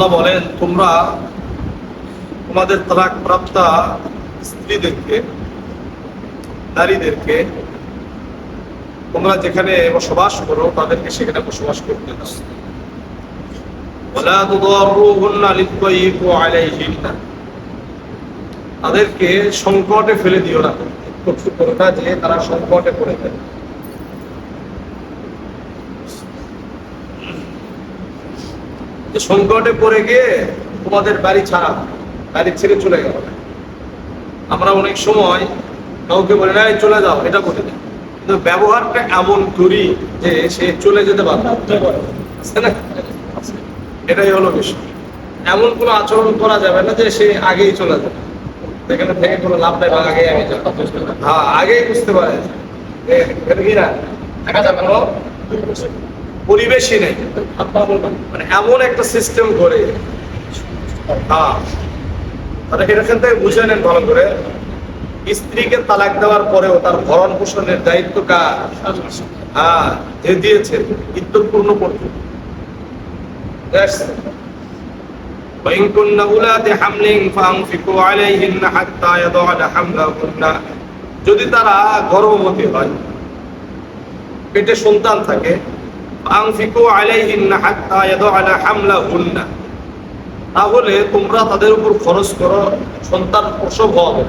আল্লাহ বলেন, তোমরা তোমাদের তালাক প্রাপ্তা স্ত্রীদেরকে, নারীদেরকে তোমরা যেখানে বসবাস করো, তাদেরকে সেখানে বসবাস করতে তাদেরকে সংকটে ফেলে দিও না যে তারা সংকটে পড়ে যায়। যে সংকটে পড়ে গিয়ে তোমাদের বাড়ি ছাড়া বাড়ি ছেড়ে চলে গেল আমরা অনেক সময় কাউকে বলি না চলে যাও এটা বলে না কিন্তু ব্যবহারটা এমন করি যে সে চলে যেতে বাধ্য আছে না? এটাই হলো বিষয়। এমন কোনো আচরণ করা যাবে না যে সে আগেই চলে যাবে। এখানে থেকে কোনো লাভ নাই বা আগেই আমি হ্যাঁ আগেই বুঝতে পারে যে এটা কি না দেখা যাবে পরিবেশই নেই। মানে এমন একটা সিস্টেম করে হ্যাঁ এখান থেকে বুঝে নেন ভালো করে? স্ত্রীকে তালাক দেওয়ার পরেও তার ভরণ পোষণের দায়িত্ব কার? হ্যাঁ যে দিয়েছে ইদ্যুৎ করতে যদি তারা গর্ভবতী হয়, পেটে সন্তান থাকে তাহলে তোমরা তাদের উপর খরচ করো, সন্তান প্রসব হবে।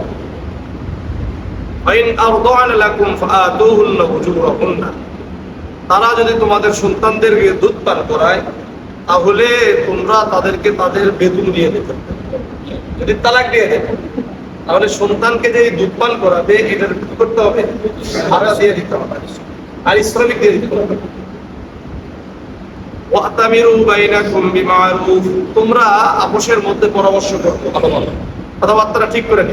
তারা যদি তোমাদের সন্তানদেরকে দুধ পান করায়, তাহলে তোমরা তাদেরকে তাদের বেতন দিয়ে দেবে। যদি তালাক দিয়ে দেবে তাহলে সন্তানকে যে দুধ পান করাবে, এটার করতে হবে? ভাড়া দিয়ে দিতে হবে। আর ইসলামিক দিয়ে দিতে হবে। তোমরা আপোষের মধ্যে পরামর্শ কথাবার্তা ঠিক করে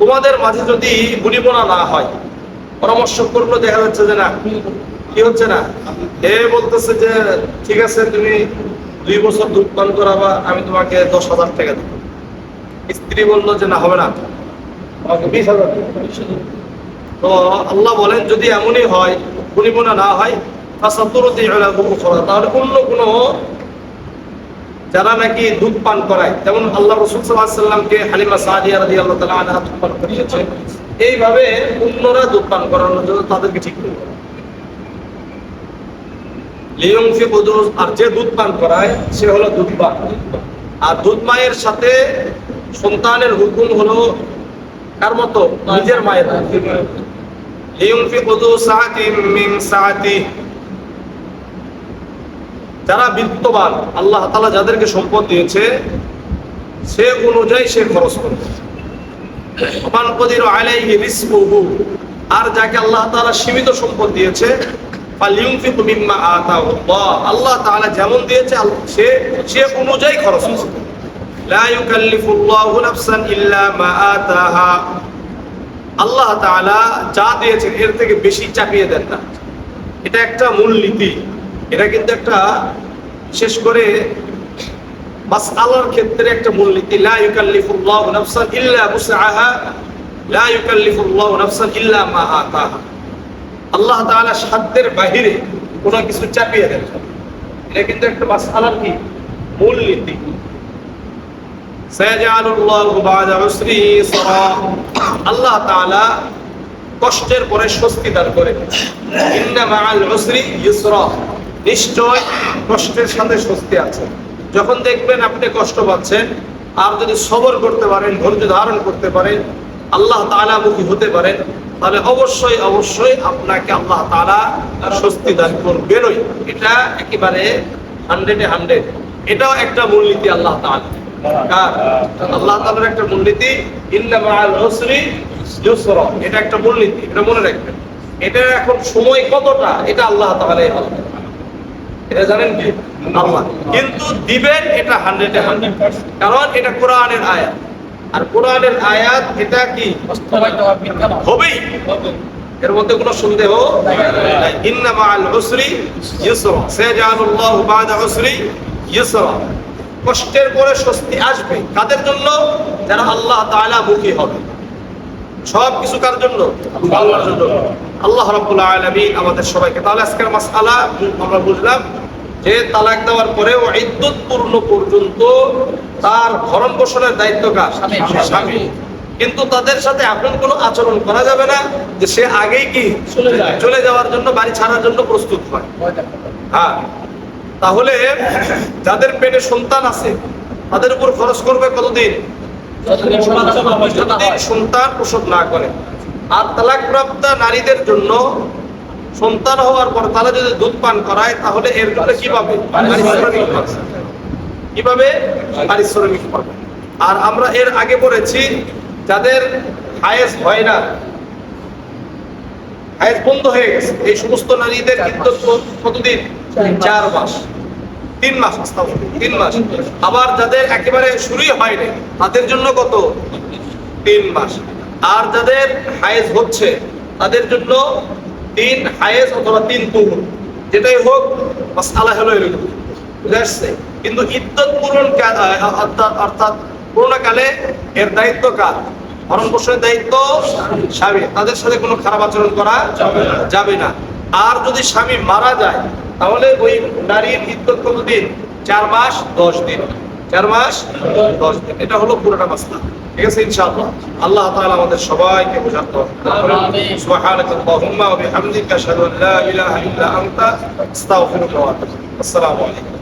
তোমাদের মাঝে যদি বুনিবনা না হয়, পরামর্শ করল দেখা যাচ্ছে যে না, কি হচ্ছে না? এ বলতেছে যে, ঠিক আছে, তুমি দুই বছর দুধ পান করাবা, আমি তোমাকে দশ হাজার টাকা দেবো। স্ত্রী বলল যে, না, হবে না। আমাকে বিশ হাজার। তো আল্লাহ বলেন, যদি এমনই হয় গুণিবনা না হয় তাহলে অন্য কোনো যারা নাকি দুধ পান করায়, যেমন আল্লাহ হালিমা তাআলা আনহা দুধ পান করিয়েছে, এইভাবে অন্যরা দুধ পান করানোর জন্য তাদেরকে ঠিক করে আর যে দুধ পান করায়, সে হলো দুধ পান আর দুধ মায়ের সাথে সন্তানের হুকুম হলো কার মতো? নিজের মায়ের যারা বিত্তবান, আল্লাহ তাআলা যাদেরকে সম্পদ দিয়েছে, সে অনুযায়ী সে খরচ করবে। আর যাকে আল্লাহ তাআলা সীমিত সম্পদ দিয়েছে আল্লাহ তাআলা যেমন দিয়েছে সে সে অনুযায়ী খরচ করবে লা ইউকাল্লিফুল্লাহু নাফসান ইল্লা মা আতাহা আল্লাহ যা দিয়েছেন, এর থেকে বেশি চাপিয়ে দেন না। এটা একটা মূল নীতি। এটা কিন্তু একটা শেষ করে ক্ষেত্রে একটা মূলনীতি লা ইউকাল্লিফুল্লাহু নাফসান ইল্লা লা ইল্লা আল্লাহ তাআলা সাধ্যের বাহিরে কোনো কিছু চাপিয়ে দেন। এটা কিন্তু একটা কি? মূলনীতি সায়াজআলুল্লাহু বা'দা উসরি ইসরা আল্লাহ কষ্টের পরে স্বস্তি দান করে। নিশ্চয় কষ্টের সাথে স্বস্তি আছে। যখন দেখবেন আপনি কষ্ট পাচ্ছেন, আর যদি সবর করতে পারেন, ধৈর্য ধারণ করতে পারেন, আল্লাহ তাআলা মুখী হতে পারেন, তাহলে অবশ্যই অবশ্যই আপনাকে আল্লাহ তাআলা স্বস্তি দান করবেনই। এটা একেবারে হান্ড্রেডে হান্ড্রেড এটাও একটা মূলনীতি আল্লাহ কার? আল্লাহ একটা মূলনীতি এটা একটা মূলনীতি, এটা মনে রাখবেন। এটা এখন সময় কতটা, এটা আল্লাহ এটা জানেন কি? আল্লাহ। কিন্তু দিবেন এটা হান্ড্রেডে হান্ড্রেড কারণ এটা কোরআনের আয়াত। আর কোরআনের আয়াত এটা কি? হবেই। এর মধ্যে কোনো সন্দেহ ইন্না মাআল উসরি ইউসরা। সায়াজআলুল্লাহু বা'দা কষ্টের পরে স্বস্তি আসবে। কাদের জন্য? যারা আল্লাহ মুখী হবে। সব কিছু কার জন্য? আল্লাহর জন্য। আল্লাহ রাব্বুল আলামিন আমাদের সবাইকে তাহলে আজকের মাসআলা আমরা বুঝলাম যে তালাক দেওয়ার পরেও ইদ্যুৎ পূর্ণ পর্যন্ত তার ভরণ পোষণের দায়িত্ব কার? স্বামী। কিন্তু তাদের সাথে এখন কোনো আচরণ করা যাবে না যে সে আগেই কি চলে চলে যাওয়ার জন্য বাড়ি ছাড়ার জন্য প্রস্তুত হয়। হ্যাঁ। তাহলে যাদের পেটে সন্তান আছে তাদের উপর খরচ করবে কতদিন? যতদিন সন্তান প্রসব না করে। আর তালাকপ্রাপ্ত নারীদের জন্য সন্তান হওয়ার পর তারা যদি দুধ পান করায় তাহলে এর জন্য কি পাবে? পারিশ্রমিক পাবে। কীভাবে? পারিশ্রমিক পাবে। আর আমরা এর আগে পড়েছি যাদের হায়েস হয় না হায়েস বন্ধ হয়ে গেছে এই সমস্ত নারীদের কিন্তু কতদিন? চার মাস। তিন মাস তিন মাস। আবার যাদের একেবারে শুরুই হয়নি তাদের জন্য কত? তিন মাস। আর যাদের হায়েজ হচ্ছে তাদের জন্য তিন হায়েজ অথবা তিন তুহুর। যেটাই হোক হলো এরকম। বুঝে আসছে কিন্তু ইদ্যত পূরণ অর্থাৎ অর্থাৎ করোনাকালে এর দায়িত্ব কার? ভরণ পোষণের দায়িত্ব স্বামী তাদের সাথে কোনো খারাপ আচরণ করা যাবে না। আর যদি স্বামী মারা যায় তাহলে ওই নারীর ইদ্যত কতদিন? চার মাস, দশ দিন। চার মাস, দশ দিন। এটা হলো পুরোটা মাসলা। ঠিক আছে, ইনশাআল্লাহ। আল্লাহ তাআলা আমাদের সবাইকে বোঝার আসসালামু আলাইকুম।